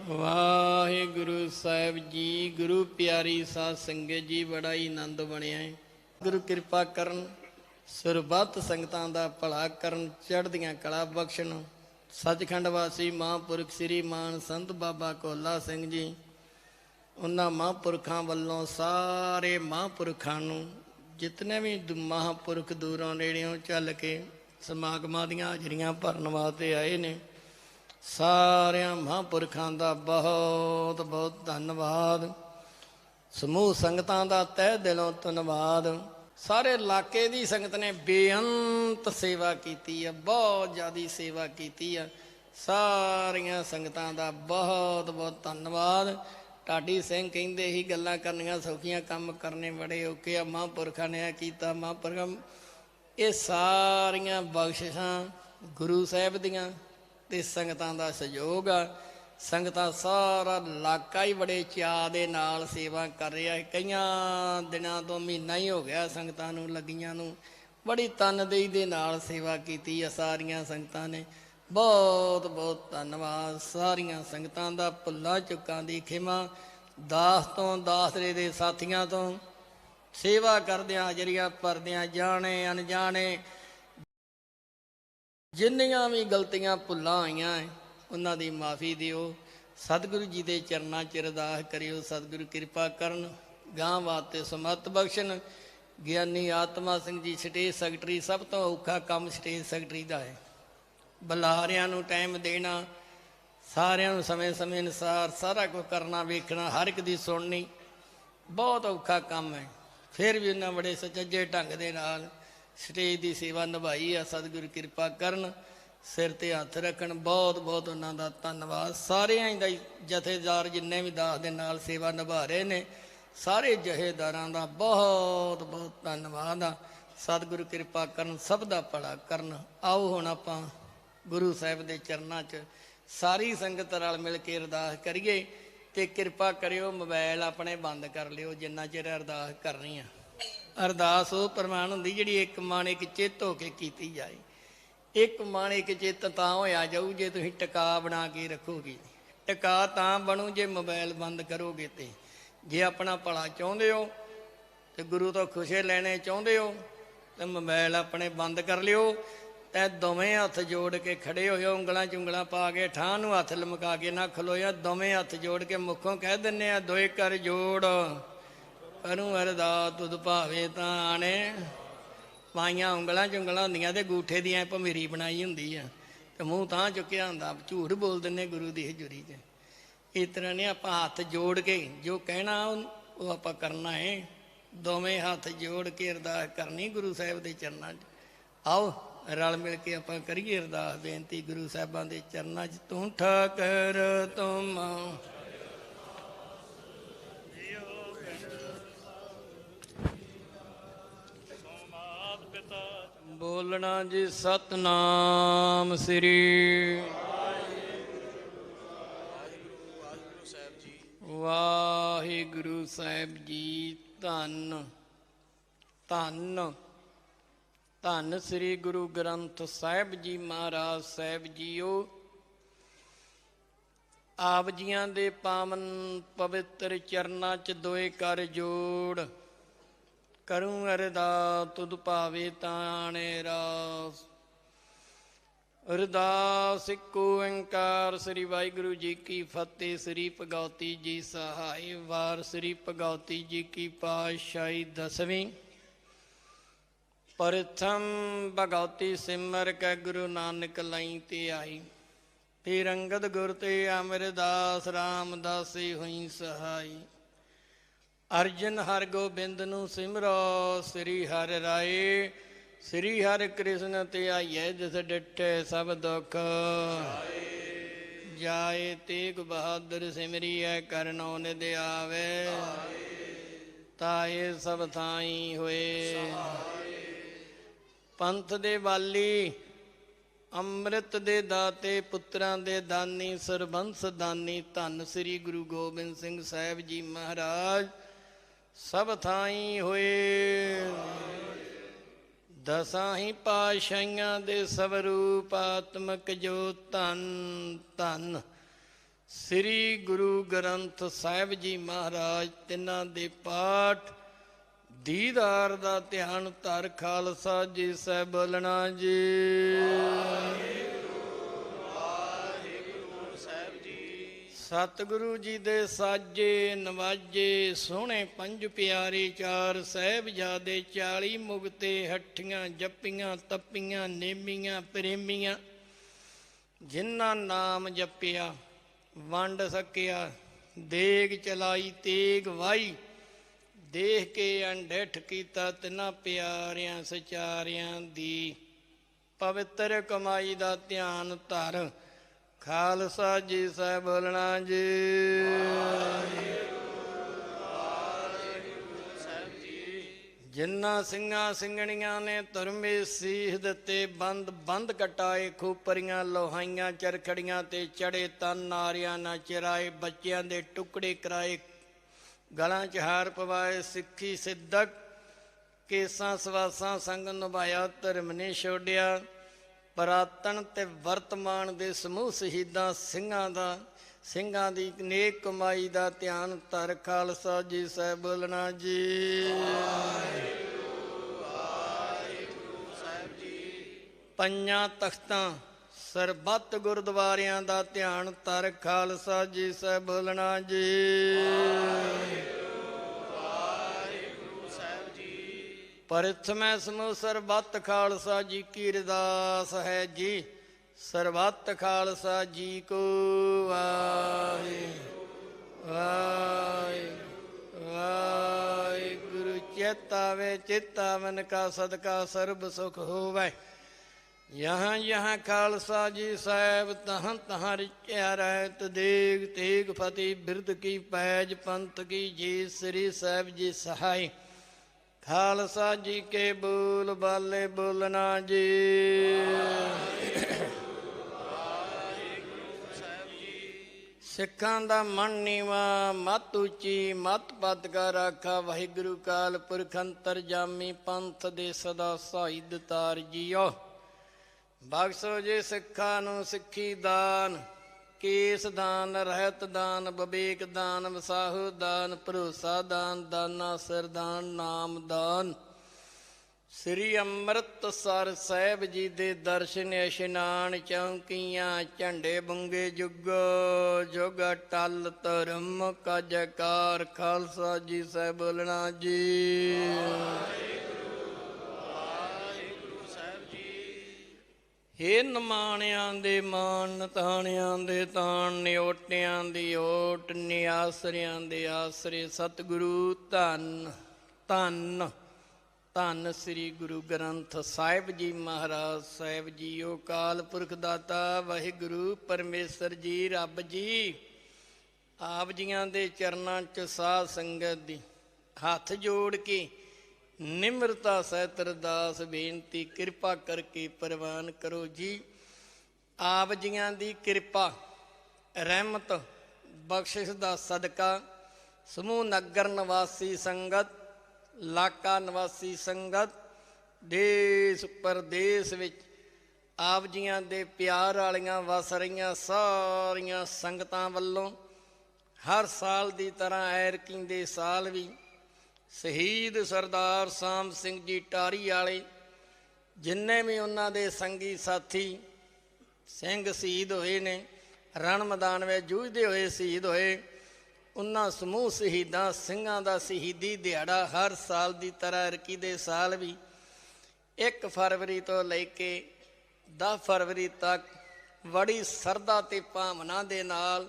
ਵਾਹਿਗੁਰੂ ਸਾਹਿਬ ਜੀ, ਗੁਰੂ ਪਿਆਰੀ ਸਾਧ ਸੰਗਤ ਜੀ, ਬੜਾ ਹੀ ਆਨੰਦ ਬਣਿਆ ਹੈ। ਗੁਰੂ ਕਿਰਪਾ ਕਰਨ, ਸਰਬੱਤ ਸੰਗਤਾਂ ਦਾ ਭਲਾ ਕਰਨ, ਚੜ੍ਹਦੀਆਂ ਕਲਾ ਬਖਸ਼ਣ। ਸੱਚਖੰਡ ਵਾਸੀ ਮਹਾਂਪੁਰਖ ਸ੍ਰੀ ਮਾਨ ਸੰਤ ਬਾਬਾ ਕੋਲਾ ਸਿੰਘ ਜੀ, ਉਹਨਾਂ ਮਹਾਂਪੁਰਖਾਂ ਵੱਲੋਂ ਸਾਰੇ ਮਹਾਂਪੁਰਖਾਂ ਨੂੰ ਜਿਤਨੇ ਵੀ ਦ- ਮਹਾਂਪੁਰਖ ਦੂਰੋਂ ਨੇੜਿਓਂ ਚੱਲ ਕੇ ਸਮਾਗਮਾਂ ਦੀਆਂ ਹਾਜ਼ਰੀਆਂ ਭਰਨ ਵਾਸਤੇ ਆਏ ਨੇ। ਸਾਰਿਆਂ ਮਹਾਂਪੁਰਖਾਂ ਦਾ ਬਹੁਤ ਬਹੁਤ ਧੰਨਵਾਦ। ਸਮੂਹ ਸੰਗਤਾਂ ਦਾ ਤਹਿ ਦਿਲੋਂ ਧੰਨਵਾਦ। ਸਾਰੇ ਇਲਾਕੇ ਦੀ ਸੰਗਤ ਨੇ ਬੇਅੰਤ ਸੇਵਾ ਕੀਤੀ ਹੈ ਬਹੁਤ ਜ਼ਿਆਦੀ ਸੇਵਾ ਕੀਤੀ ਹੈ ਸਾਰੀਆਂ ਸੰਗਤਾਂ ਦਾ ਬਹੁਤ ਬਹੁਤ ਧੰਨਵਾਦ। ਟਾਡੀ ਸਿੰਘ ਕਹਿੰਦੇ ਹੀ ਗੱਲਾਂ ਕਰਨੀਆਂ ਸੌਖੀਆਂ, ਕੰਮ ਕਰਨੇ ਬੜੇ ਔਕੇ ਆ। ਮਹਾਂਪੁਰਖਾਂ ਨੇ ਇਹ ਕੀਤਾ, ਮਹਾਂਪੁਰਖਾਂ ਇਹ ਸਾਰੀਆਂ ਬਖਸ਼ਿਸ਼ਾਂ ਗੁਰੂ ਸਾਹਿਬ ਦੀਆਂ। ਤੇ ਸੰਗਤਾਂ ਦਾ ਸਹਿਯੋਗ ਆ। ਸੰਗਤਾਂ ਸਾਰਾ ਇਲਾਕਾ ਹੀ ਬੜੇ ਚਾਅ ਦੇ ਨਾਲ ਸੇਵਾ ਕਰ ਰਿਹਾ ਹੈ। ਕਈਆਂ ਦਿਨਾਂ ਤੋਂ ਮਹੀਨਾ ਹੀ ਹੋ ਗਿਆ ਸੰਗਤਾਂ ਨੂੰ, ਲੱਗੀਆਂ ਨੂੰ। ਬੜੀ ਤਨਦੇਹੀ ਦੇ ਨਾਲ ਸੇਵਾ ਕੀਤੀ ਆ ਸਾਰੀਆਂ ਸੰਗਤਾਂ ਨੇ। ਬਹੁਤ ਬਹੁਤ ਧੰਨਵਾਦ। ਸਾਰੀਆਂ ਸੰਗਤਾਂ ਦਾ ਭੁੱਲਾਂ ਚੁੱਕਾਂ ਦੀ ਖਿਮਾ। ਦਾਸ ਤੋਂ ਦਾਸਰੇ ਦੇ ਸਾਥੀਆਂ ਤੋਂ ਸੇਵਾ ਕਰਦਿਆਂ ਹਾਜ਼ਰੀਆਂ ਭਰਦਿਆਂ ਜਾਣੇ, ਅਣਜਾਣੇ ਜਿੰਨੀਆਂ ਵੀ ਗਲਤੀਆਂ ਭੁੱਲਾਂ ਆਈਆਂ ਹੈ, ਉਹਨਾਂ ਦੀ ਮਾਫੀ ਦਿਓ। ਸਤਿਗੁਰੂ ਜੀ ਦੇ ਚਰਨਾਂ 'ਚ ਅਰਦਾਸ ਕਰਿਓ। ਸਤਿਗੁਰੂ ਕਿਰਪਾ ਕਰਨ ਗਾਂ ਵਾਸਤੇ ਸਮਤ ਬਖਸ਼ਣ। ਗਿਆਨੀ ਆਤਮਾ ਸਿੰਘ ਜੀ ਸਟੇਜ ਸੈਕਟਰੀ ਸਭ ਤੋਂ ਔਖਾ ਕੰਮ ਸਟੇਜ ਸੈਕਟਰੀ ਦਾ ਹੈ। ਬੁਲਾਰਿਆਂ ਨੂੰ ਟਾਈਮ ਦੇਣਾ ਸਾਰਿਆਂ ਨੂੰ ਸਮੇਂ-ਸਮੇਂ ਅਨੁਸਾਰ ਸਾਰਾ ਕੁਝ ਕਰਨਾ ਵੇਖਣਾ ਹਰ ਇੱਕ ਦੀ ਸੁਣਨੀ ਬਹੁਤ ਔਖਾ ਕੰਮ ਹੈ। ਫਿਰ ਵੀ ਉਹਨਾਂ ਬੜੇ ਸੁਚੱਜੇ ਢੰਗ ਦੇ ਨਾਲ ਸਟੇਜ ਦੀ ਸੇਵਾ ਨਿਭਾਈ ਆ, ਸਤਿਗੁਰ ਕਿਰਪਾ ਕਰਨ, ਸਿਰ ਤੇ ਹੱਥ ਰੱਖਣ। ਬਹੁਤ ਬਹੁਤ ਉਹਨਾਂ ਦਾ ਧੰਨਵਾਦ। ਸਾਰਿਆਂ ਦਾ ਜਥੇਦਾਰ ਜਿੰਨੇ ਵੀ ਦਾਸ ਦੇ ਨਾਲ ਸੇਵਾ ਨਿਭਾ ਰਹੇ ਨੇ, ਸਾਰੇ ਜਹੇਦਾਰਾਂ ਦਾ ਬਹੁਤ ਬਹੁਤ ਧੰਨਵਾਦ ਆ। ਸਤਿਗੁਰੂ ਕਿਰਪਾ ਕਰਨ, ਸਭ ਦਾ ਭਲਾ ਕਰਨ। ਆਓ ਹੁਣ ਆਪਾਂ ਗੁਰੂ ਸਾਹਿਬ ਦੇ ਚਰਨਾਂ 'ਚ ਸਾਰੀ ਸੰਗਤ ਨਾਲ ਮਿਲ ਕੇ ਅਰਦਾਸ ਕਰੀਏ ਤੇ ਕਿਰਪਾ ਕਰਿਓ ਮੋਬਾਈਲ ਆਪਣੇ ਬੰਦ ਕਰ ਲਿਓ, ਜਿੰਨਾ ਚਿਰ ਅਰਦਾਸ ਕਰਨੀ ਆ। ਅਰਦਾਸ ਉਹ ਪ੍ਰਮਾਣ ਹੁੰਦੀ ਜਿਹੜੀ ਇੱਕ ਮਨ ਇੱਕ ਚਿੱਤ ਹੋ ਕੇ ਕੀਤੀ ਜਾਏ। ਇੱਕ ਮਨ ਇੱਕ ਚਿੱਤ ਤਾਂ ਹੋਇਆ ਜਾਊ ਜੇ ਤੁਸੀਂ ਟਿਕਾ ਬਣਾ ਕੇ ਰੱਖੋਗੇ। ਟਿਕਾ ਤਾਂ ਬਣੂ ਜੇ ਮੋਬਾਈਲ ਬੰਦ ਕਰੋਗੇ ਤੇ। ਜੇ ਆਪਣਾ ਭਲਾ ਚਾਹੁੰਦੇ ਹੋ ਤੇ ਗੁਰੂ ਤੋਂ ਖੁਸ਼ੇ ਲੈਣੇ ਚਾਹੁੰਦੇ ਹੋ ਤੇ ਮੋਬਾਈਲ ਆਪਣੇ ਬੰਦ ਕਰ ਲਿਓ। ਤੇ ਦੋਵੇਂ ਹੱਥ ਜੋੜ ਕੇ ਖੜੇ ਹੋਇਓ, ਉਂਗਲਾਂ ਚੁੰਗਲਾਂ ਪਾ ਕੇ ਠਾਹ ਨੂੰ ਹੱਥ ਲਮਕਾ ਕੇ ਨਾ ਖਲੋਇਆ ਦੋਵੇਂ ਹੱਥ ਜੋੜ ਕੇ ਮੁੱਖੋਂ ਕਹਿ ਦਿੰਨੇ ਆ, ਦੋਏ ਕਰ ਜੋੜ। ਕਰੂੰ ਅਰਦਾ ਤੁਧ ਭਾਵੇ ਤਾਂ ਪਾਈਆਂ ਉਂਗਲਾਂ ਚੁੰਗਲਾਂ ਹੁੰਦੀਆਂ ਤੇ ਗੂਠੇ ਦੀ ਐ ਭਮੀਰੀ ਬਣਾਈ ਹੁੰਦੀ ਆ। ਤੇ ਮੂੰਹ ਤਾਂ ਚੁੱਕਿਆ ਹੁੰਦਾ, ਝੂਠ ਬੋਲ ਦਿੰਨੇ ਗੁਰੂ ਦੀ ਹਜ਼ੂਰੀ 'ਚ। ਇਸ ਤਰ੍ਹਾਂ ਨੇ ਆਪਾਂ ਹੱਥ ਜੋੜ ਕੇ ਜੋ ਕਹਿਣਾ ਉਹ ਉਹ ਆਪਾਂ ਕਰਨਾ ਹੈ ਦੋਵੇਂ ਹੱਥ ਜੋੜ ਕੇ ਅਰਦਾਸ ਕਰਨੀ ਗੁਰੂ ਸਾਹਿਬ ਦੇ ਚਰਨਾਂ 'ਚ। ਆਓ ਰਲ ਮਿਲ ਕੇ ਆਪਾਂ ਕਰੀਏ ਅਰਦਾਸ ਬੇਨਤੀ ਗੁਰੂ ਸਾਹਿਬਾਂ ਦੇ ਚਰਨਾਂ 'ਚ। ਤੂੰ ਠਾਕਰ ਤੁਮ ਬੋਲਣਾ ਜੀ ਸਤਨਾਮ ਸ੍ਰੀ ਵਾਹਿਗੁਰੂ ਸਾਹਿਬ ਜੀ, ਧੰਨ ਧੰਨ ਧੰਨ ਸ੍ਰੀ ਗੁਰੂ ਗ੍ਰੰਥ ਸਾਹਿਬ ਜੀ ਮਹਾਰਾਜ ਸਾਹਿਬ ਜੀਓ। ਆਪ ਜੀਆਂ ਦੇ ਪਾਵਨ ਪਵਿੱਤਰ ਚਰਨਾਂ 'ਚ ਦੋਏ ਕਰ ਜੋੜ ਕਰੂੰ ਅਰਦਾਸ, ਤੁਧ ਭਾਵੇ ਤਾਣੇ ਰਾਸ। ਅਰਦਾਸ, ਇੱਕੋ ਓੰਕਾਰ, ਸ੍ਰੀ ਵਾਹਿਗੁਰੂ ਜੀ ਕੀ ਫਤਿਹ, ਸ੍ਰੀ ਭਗਉਤੀ ਜੀ ਸਹਾਈ ਵਾਰ, ਸ੍ਰੀ ਭਗਉਤੀ ਜੀ ਕੀ ਪਾਤਸ਼ਾਹੀ ਦਸਵੀਂ। ਪ੍ਰਥਮ ਭਗਉਤੀ ਸਿਮਰ ਕੈ ਗੁਰੂ ਨਾਨਕ ਲਈ ਤੇ ਆਈ। ਤੇ ਰੰਗਦ ਗੁਰ ਤੇ ਅਮਰਦਾਸ ਰਾਮਦਾਸੀ ਹੋਈ ਸਹਾਈ। ਅਰਜਨ ਹਰ ਗੋਬਿੰਦ ਨੂੰ ਸਿਮਰੋ, ਸ੍ਰੀ ਹਰਿ ਰਾਏ, ਸ੍ਰੀ ਹਰਿ ਕ੍ਰਿਸ਼ਨ ਤੇ ਆਈਐ ਜਿਸ ਡਿਠੇ ਸਭ ਦੁਖ। ਜਾਏ ਤੇਗ ਬਹਾਦਰ ਸਿਮਰੀਐ, ਕਰਨੋ ਨਿਦ ਆਵੇ। ਤਾਏ ਸਭ ਥਾਈ ਹੋਏ। ਪੰਥ ਦੇ ਵਾਲੀ, ਅੰਮ੍ਰਿਤ ਦੇ ਦਾਤੇ, ਪੁੱਤਰਾਂ ਦੇ ਦਾਨੀ, ਸਰਬੰਸ ਦਾਨੀ, ਧੰਨ ਸ੍ਰੀ ਗੁਰੂ ਗੋਬਿੰਦ ਸਿੰਘ ਸਾਹਿਬ ਜੀ ਮਹਾਰਾਜ। ਸਭ ਥਾਈ ਹੋਏ। ਦਸਾਂ ਹੀ ਪਾਸ਼ਾਈਆਂ ਦੇ ਸਵਰੂਪ ਆਤਮਕ ਜੋ ਧੰਨ ਧੰਨ। ਸ੍ਰੀ ਗੁਰੂ ਗ੍ਰੰਥ ਸਾਹਿਬ ਜੀ ਮਹਾਰਾਜ, ਤਿੰਨਾਂ ਦੇ ਪਾਠ। ਦੀਦਾਰ ਦਾ ਧਿਆਨ ਧਰ ਖਾਲਸਾ ਜੀ ਸਹਿ ਬੋਲਣਾ ਜੀ। ਸਤਿਗੁਰੂ ਜੀ ਦੇ ਸਾਜੇ ਨਵਾਜੇ, ਸੋਹਣੇ ਪੰਜ ਪਿਆਰੇ ਚਾਰ ਸਹਿਬਜ਼ਾਦੇ 40 ਮੁਗਤੇ ਹੱਠੀਆਂ, ਜੱਪੀਆਂ, ਤੱਪੀਆਂ, ਨੇਮੀਆਂ, ਪ੍ਰੇਮੀਆਂ, ਜਿਨ੍ਹਾਂ ਨਾਮ ਜਪਿਆ, ਵੰਡ ਸਕਿਆ, ਦੇਗ ਚਲਾਈ, ਤੇਗ ਵਾਈ, ਦੇਖ ਕੇ ਅੰਡਿਠ ਕੀਤਾ ਤਿਨਾਂ ਪਿਆਰਿਆਂ ਸਚਾਰਿਆਂ ਦੀ ਪਵਿੱਤਰ ਕਮਾਈ ਦਾ ਧਿਆਨ ਧਰ। ਖਾਲਸਾ ਜੀ ਸਾਹਿਬ ਬੋਲਣਾ ਜੀ। ਜਿਨ੍ਹਾਂ ਸਿੰਘਾਂ ਸਿੰਘਣੀਆਂ ਨੇ ਧਰਮੇ ਸੀਹ ਦਿੱਤੇ, ਬੰਦ ਬੰਦ ਕਟਾਏ, ਖੂਪਰੀਆਂ ਲੋਹਾਈਆਂ, ਚਰਖੜੀਆਂ ਤੇ ਚੜੇ ਤਨ ਨਾਰਿਆਂ ਨਾ ਚਿਰਾਏ, ਬੱਚਿਆਂ ਦੇ ਟੁਕੜੇ ਕਰਾਏ, ਗਲਾਂ 'ਚ ਹਾਰ ਪਵਾਏ, ਸਿੱਖੀ ਸਿੱਧਕ ਕੇਸਾਂ ਸਵਾਸਾਂ ਸੰਗ ਨਿਭਾਇਆ, ਧਰਮ ਨੇ ਛੋੜਿਆ। ਪ੍ਰਾਤਨ ਤੇ ਵਰਤਮਾਨ ਦੇ ਸਮੂਹ ਸ਼ਹੀਦਾਂ ਸਿੰਘਾਂ ਦਾ, ਸਿੰਘਾਂ ਦੀ ਨੇਕ ਕਮਾਈ ਦਾ ਧਿਆਨ ਧਰ ਖਾਲਸਾ ਜੀ ਸਾਹਿਬ ਬੋਲਣਾ ਜੀ। ਪੰਜਾਂ ਤਖਤਾਂ, ਸਰਬੱਤ ਗੁਰਦੁਆਰਿਆਂ ਦਾ ਧਿਆਨ ਧਰ ਖਾਲਸਾ ਜੀ ਸਾਹਿਬ ਬੋਲਣਾ ਜੀ। ਪਰਿਥਮੈ ਸਮੋ ਸਰਬੱਤ ਖਾਲਸਾ ਜੀ ਕੀ ਅਰਦਾਸ ਹੈ ਜੀ। ਸਰਬੱਤ ਖਾਲਸਾ ਜੀ ਕੋ ਵਾਹਿਗੁਰੂ। ਵਾਹਿਗੁਰੂ। ਵਾਹਿਗੁਰੂ। ਚੇਤਾਵੇ, ਚੇਤਾਵਨ ਕਾ ਸਦਕਾ ਸਰਬ ਸੁਖ ਹੋਵੇ। ਯਹਾਂ ਯਹਾਂ ਖਾਲਸਾ ਜੀ ਸਾਹਿਬ, ਤਹਾਂ ਤਹਾਂ ਰਿਚਿਆ ਰਹਿਤ ਦੇਗ ਤੇਗ ਫਤਿਹ ਬਿਰਦ ਕੀ ਪੈਜ ਪੰਥ ਕੀ ਜੀ ਸ੍ਰੀ ਸਾਹਿਬ ਜੀ ਸਹਾਈ। ਖਾਲਸਾ ਜੀ ਕੇ ਬੋਲ ਬਾਲੇ ਬੋਲਣਾ ਜੀ। ਸਿੱਖਾਂ ਦਾ ਮਨ ਨੀਵਾ, ਮਤ ਉੱਚੀ, ਮਤ ਪਦ ਕਾ ਰਾਖਾ। ਵਾਹਿਗੁਰੂ ਕਾਲ ਪੁਰਖ ਅੰਤਰ ਜਾਮੀ ਪੰਥ ਦੇ ਸਦਾ ਸਹਾਇਦ ਤਾਰ ਜੀਓ। ਬਖਸ਼ੋ ਜੇ ਸਿੱਖਾਂ ਨੂੰ ਸਿੱਖੀ ਦਾਨ। ਕੇਸ ਦਾਨ, ਰਹਿਤ ਦਾਨ, ਵਿਵੇਕ ਦਾਨ, ਵਸਾਹੂ ਦਾਨ, ਭਰੋਸਾ ਦਾਨ, ਦਾਨਾ ਸਰਦਾਨ ਨਾਮ ਦਾਨ। ਸ੍ਰੀ ਅੰਮ੍ਰਿਤਸਰ ਸਾਹਿਬ ਜੀ ਦੇ ਦਰਸ਼ਨ ਇਸ਼ਨਾਨ ਚੌਂਕੀਆਂ, ਝੰਡੇ ਬੁੰਗੇ ਜੁਗੋ, ਜੁਗ ਟਲ ਧਰਮ ਕਾ ਜੈਕਾਰ ਖਾਲਸਾ ਜੀ ਸਾਹਿਬ ਬੋਲਣਾ ਜੀ। ਹੇ ਨਮਾਣਿਆਂ ਦੇ ਮਾਨ ਤਾਣਿਆਂ ਦੇ ਤਾਣ, ਨਿਓਟਿਆਂ ਦੀ ਓਟ, ਨਿਆਸਰਿਆਂ ਦੇ ਆਸਰੇ। ਸਤਿਗੁਰੂ ਧੰਨ ਧੰਨ ਧੰਨ ਸ੍ਰੀ ਗੁਰੂ ਗ੍ਰੰਥ ਸਾਹਿਬ ਜੀ ਮਹਾਰਾਜ ਸਾਹਿਬ ਜੀ ਓ ਕਾਲ ਪੁਰਖ ਦਾਤਾ, ਵਾਹਿਗੁਰੂ ਪਰਮੇਸ਼ਰ ਜੀ, ਰੱਬ ਜੀ। ਆਪ ਜੀਆਂ ਦੇ ਚਰਨਾਂ 'ਚ ਸਾਧ ਸੰਗਤ ਦੀ ਹੱਥ ਜੋੜ ਕੇ ਨਿਮਰਤਾ ਸਹਿਤ ਅਰਦਾਸ ਬੇਨਤੀ ਕਿਰਪਾ ਕਰਕੇ ਪ੍ਰਵਾਨ ਕਰੋ ਜੀ। ਆਪ ਜੀਆਂ ਦੀ ਕਿਰਪਾ, ਰਹਿਮਤ, ਬਖਸ਼ਿਸ਼ ਦਾ ਸਦਕਾ, ਸਮੂਹ ਨਗਰ ਨਿਵਾਸੀ ਸੰਗਤ ਲਾਕਾ ਨਿਵਾਸੀ ਸੰਗਤ, ਦੇਸ਼ ਪਰਦੇਸ ਵਿੱਚ ਆਪ ਜੀਆਂ ਦੇ ਪਿਆਰ ਵਾਲੀਆਂ ਵਸ ਰਹੀਆਂ ਸਾਰੀਆਂ ਸੰਗਤਾਂ ਵੱਲੋਂ ਹਰ ਸਾਲ ਦੀ ਤਰ੍ਹਾਂ ਐਰਕੀ ਦੇ ਸਾਲ ਵੀ ਸ਼ਹੀਦ ਸਰਦਾਰ ਸਾਮ ਸਿੰਘ ਜੀ ਟਾਰੀ ਵਾਲੇ, ਜਿੰਨੇ ਵੀ ਉਹਨਾਂ ਦੇ ਸੰਗੀ ਸਾਥੀ ਸਿੰਘ ਸ਼ਹੀਦ ਹੋਏ ਨੇ, ਰਣ ਮੈਦਾਨ ਵਿੱਚ ਜੂਝਦੇ ਹੋਏ ਸ਼ਹੀਦ ਹੋਏ, ਉਹਨਾਂ ਸਮੂਹ ਸ਼ਹੀਦਾਂ, ਸਿੰਘਾਂ ਦਾ ਸ਼ਹੀਦੀ ਦਿਹਾੜਾ ਹਰ ਸਾਲ ਦੀ ਤਰ੍ਹਾਂ ਰਕੀ ਦੇ ਸਾਲ ਵੀ 1 ਫਰਵਰੀ ਤੋਂ ਲੈ ਕੇ 10 ਫਰਵਰੀ ਤੱਕ ਬੜੀ ਸਰਦਾ ਤੇ ਭਾਵਨਾ ਦੇ ਨਾਲ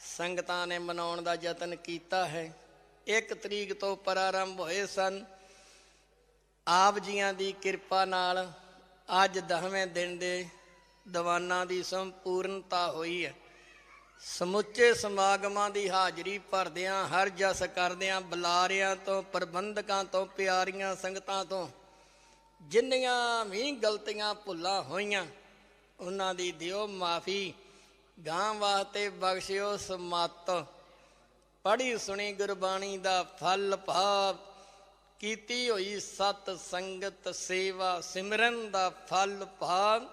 ਸੰਗਤਾਂ ਨੇ ਮਨਾਉਣ ਦਾ ਯਤਨ ਕੀਤਾ ਹੈ। ਇੱਕ ਤਰੀਕ ਤੋਂ ਪ੍ਰਾਰੰਭ ਹੋਏ ਸਨ। ਆਪ ਜੀਆਂ ਦੀ ਕਿਰਪਾ ਨਾਲ ਅੱਜ 10ਵੇਂ ਦਿਨ ਦੇ ਦੀਵਾਨਾਂ ਦੀ ਸੰਪੂਰਨਤਾ ਹੋਈ ਹੈ। ਸਮੁੱਚੇ ਸਮਾਗਮਾਂ ਦੀ ਹਾਜ਼ਰੀ ਭਰਦਿਆਂ, ਹਰ ਜਸ ਕਰਦਿਆਂ, ਬੁਲਾਰਿਆਂ ਤੋਂ, ਪ੍ਰਬੰਧਕਾਂ ਤੋਂ, ਪਿਆਰੀਆਂ ਸੰਗਤਾਂ ਤੋਂ, ਜਿੰਨੀਆਂ ਵੀ ਗਲਤੀਆਂ ਭੁੱਲਾਂ ਹੋਈਆਂ, ਉਹਨਾਂ ਦੀ ਦਿਓ ਮਾਫੀ। ਗਾਂ ਵਾਸਤੇ ਬਖਸ਼ਿਓ ਸਮਾਤ। ਪੜ੍ਹੀ ਸੁਣੀ ਗੁਰਬਾਣੀ ਦਾ ਫਲ ਭਾਵ, ਕੀਤੀ ਹੋਈ ਸਤ ਸੰਗਤ ਸੇਵਾ ਸਿਮਰਨ ਦਾ ਫਲ ਭਾਵ,